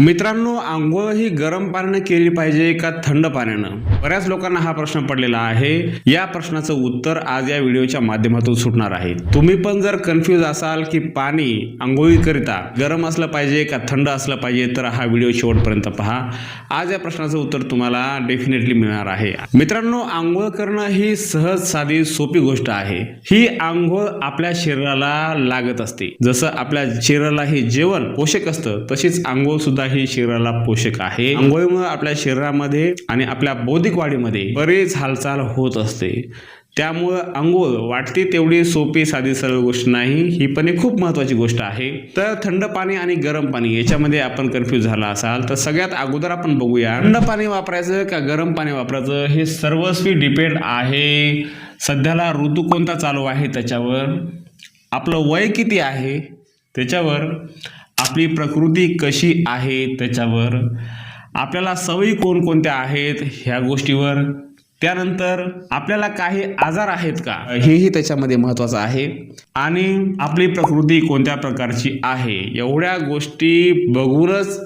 मित्रांनो आंघोळ ही गरम पाण्यानं केली पाहिजे का थंड पाण्यानं? बऱ्याच लोकांना हा प्रश्न पडलेला आहे. या प्रश्नाचं उत्तर आज या व्हिडिओच्या माध्यमातून सुटणार आहे. तुम्ही पण जर कन्फ्यूज असाल की पाणी आंघोळीकरिता गरम असलं पाहिजे का थंड असलं पाहिजे तर हा व्हिडिओ शेवटपर्यंत पहा. आज या प्रश्नाचं उत्तर तुम्हाला डेफिनेटली मिळणार आहे. मित्रांनो आंघोळ करणं ही सहज साधी सोपी गोष्ट आहे. ही आंघोळ आपल्या शरीराला लागत असते. जसं आपल्या शरीराला हे जेवण पोषक असतं तशीच आंघोळ सुद्धा हे शरीराला पोषक आहे. आंघोळीमुळे आपल्या शरीरामध्ये आणि आपल्या बौद्धिक वाढीमध्ये बरेच हालचाल होत असते. त्यामुळं आंघोळ वाटते तेवढी सोपी साधी सरळ गोष्ट नाही. ही पण एक खूप महत्वाची गोष्ट आहे. तर थंड पाणी आणि गरम पाणी याच्यामध्ये आपण कन्फ्यूज झाला असाल तर सगळ्यात अगोदर आपण बघूया. थंड पाणी वापरायचं का गरम पाणी वापरायचं हे सर्वस्वी डिपेंड आहे. सध्याला ऋतू कोणता चालू आहे त्याच्यावर? आपलं वय किती आहे त्याच्यावर? आपली प्रकृती कशी आहे त्याच्यावर आपल्याला सवयी कोणकोणत्या आहेत ह्या गोष्टीवर त्यानंतर आपल्याला काही आजार आहेत का हेही त्याच्यामध्ये महत्त्वाचं आहे. आणि आपली प्रकृती कोणत्या प्रकारची आहे एवढ्या गोष्टी बघूनच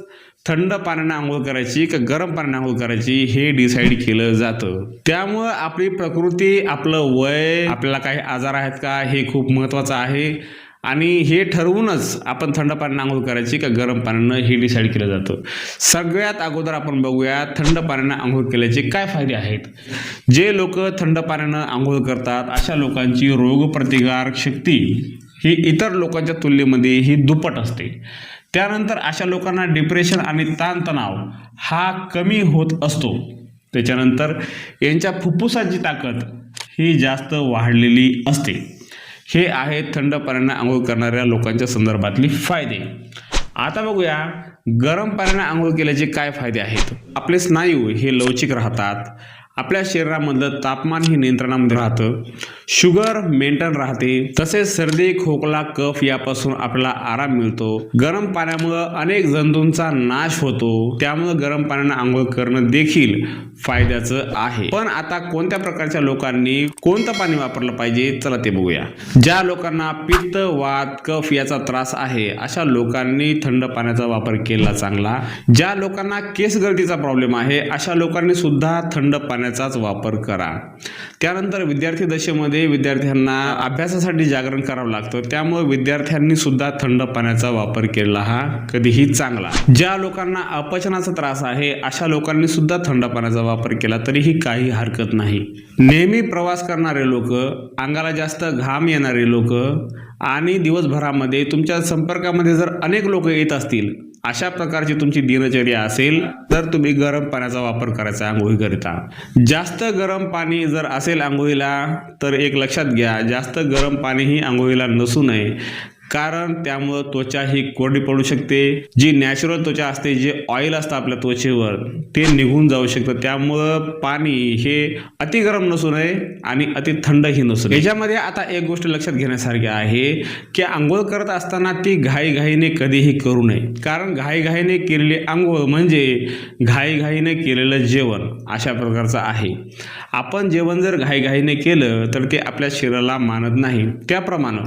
थंड पाण्याने आंघोळ करायची का गरम पाण्याने आंघोळ करायची हे डिसाईड केलं जातं. त्यामुळं आपली प्रकृती आपलं वय आपल्याला काही आजार आहेत का हे खूप महत्त्वाचं आहे. आणि हे ठरवूनच आपण थंड पाण्यानं आंघोळ करायची का गरम पाण्यानं हे डिसाईड केलं जातं. सगळ्यात अगोदर आपण बघूया थंड पाण्यानं आंघोळ केल्याचे काय फायदे आहेत. जे लोक थंड पाण्यानं आंघोळ करतात अशा लोकांची रोगप्रतिकारक शक्ती ही इतर लोकांच्या तुलनेमध्ये ही दुप्पट असते. त्यानंतर अशा लोकांना डिप्रेशन आणि ताणतणाव हा कमी होत असतो. त्याच्यानंतर यांच्या फुफ्फुसाची ताकद ही जास्त वाढलेली असते. हे आहेत थंड पाण्यानं आंघोळ करणाऱ्या लोकांच्या संदर्भातली फायदे. आता बघूया गरम पाण्यानं आंघोळ केल्याचे काय फायदे आहेत? आपले स्नायू हे लवचिक राहतात. आपल्या शरीरामधलं तापमान हे नियंत्रणामध्ये राहतं. शुगर मेंटेन राहते. तसेच सर्दी खोकला कफ यापासून आपल्याला आराम मिळतो. गरम पाण्यामुळं अनेक जंतूंचा नाश होतो. त्यामुळं गरम पाण्यानं आंघोळ करणं देखील फायद्याचं आहे. पण आता कोणत्या प्रकारच्या लोकांनी कोणतं पाणी वापरलं पाहिजे? चला ते बघूया. ज्या लोकांना पित्त वात कफ याचा त्रास आहे अशा लोकांनी थंड पाण्याचा वापर केला चांगला. ज्या लोकांना केस गळतीचा प्रॉब्लेम आहे अशा लोकांनी सुद्धा थंड करण्याचाच वापर करा. त्यानंतर विद्यार्थी दशेमध्ये विद्यार्थ्यांना अभ्यासासाठी जागरण करावं लागतं. त्यामुळे विद्यार्थ्यांनी सुद्धा थंड पाण्याचा वापर केला हा कधीही चांगला. ज्या लोकांना अपचनाचा त्रास आहे अशा लोकांनी सुद्धा थंड पाण्याचा वापर केला तरीही काही हरकत नाही. नेहमी प्रवास करणारे लोक अंगाला जास्त घाम येणारे लोक आणि दिवसभरामध्ये तुमच्या संपर्कामध्ये जर अनेक लोक येत असतील अशा प्रकारची तुमची दिनचर्या असेल तर तुम्ही गरम पाण्याचा वापर करायचा आंघोळीकरिता. जास्त गरम पाणी जर असेल आंघोळीला तर एक लक्षात घ्या जास्त गरम पाणीही आंघोळीला नसू नये. कारण त्यामुळं त्वचा ही कोरडी पडू शकते. जी नॅचरल त्वचा असते जे ऑइल असतं आपल्या त्वचेवर ते निघून जाऊ शकतं. त्यामुळं पाणी हे अति गरम नसू नये आणि अति थंडही नसू नये. याच्यामध्ये आता एक गोष्ट लक्षात घेण्यासारखी आहे की आंघोळ करत असताना ती घाईघाईने कधीही करू नये. कारण घाईघाईने केलेली आंघोळ म्हणजे घाईघाईने केलेलं जेवण अशा प्रकारचं आहे. आपण जेवण जर घाईघाईने केलं तर ते आपल्या शरीराला मानत नाही. त्याप्रमाणे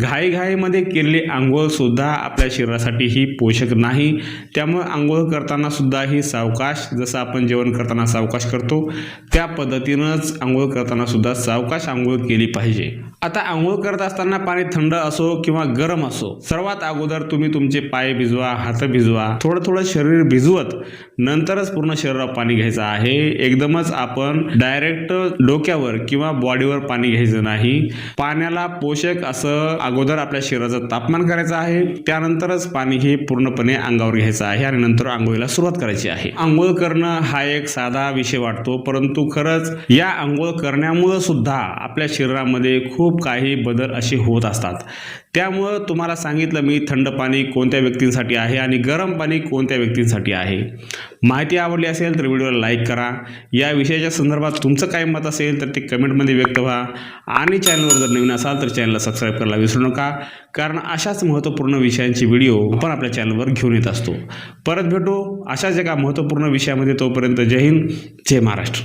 घाईघाईमध्ये केलेली आंघोळ सुद्धा आपल्या शरीरासाठी ही पोषक नाही. त्यामुळे आंघोळ करताना सुद्धा ही सावकाश जसं आपण जेवण करताना सावकाश करतो त्या पद्धतीनंच आंघोळ करताना सुद्धा सावकाश आंघोळ केली पाहिजे. आता आंघोळ करत असताना पाणी थंड असो किंवा गरम असो सर्वात अगोदर तुम्ही तुमचे पाय भिजवा हात भिजवा थोडं थोडं शरीर भिजवत नंतरच पूर्ण शरीरावर पाणी घ्यायचं आहे. एकदमच आपण डायरेक्ट डोक्यावर किंवा बॉडीवर पाणी घ्यायचं नाही. पाण्याला पोषक असं अगोदर आपल्या शरीर शरीराचं तापमान करायचं आहे त्यानंतरच पाणी हे पूर्णपणे अंगावर घ्यायचं आहे आणि नंतर आंघोळीला सुरुवात करायची आहे. आंघोळ करणं हा एक साधा विषय वाटतो परंतु खरंच या आंघोळ करण्यामुळं सुद्धा आपल्या शरीरामध्ये खूप काही बदल असे होत असतात. त्यामुळं तुम्हाला सांगितलं मी थंड पाणी कोणत्या व्यक्तींसाठी आहे आणि गरम पाणी कोणत्या व्यक्तींसाठी आहे. माहिती आवडली असेल तर व्हिडिओला लाईक करा. या विषयाच्या संदर्भात तुमचं काय मत असेल तर ते कमेंटमध्ये व्यक्त व्हा. आणि चॅनलवर जर नवीन असाल तर चॅनलला सबस्क्राईब करायला विसरू नका. कारण अशाच महत्त्वपूर्ण विषयांची व्हिडिओ आपण आपल्या चॅनलवर घेऊन येत असतो. परत भेटू अशाच एका महत्त्वपूर्ण विषयामध्ये तोपर्यंत जय हिंद जय महाराष्ट्र.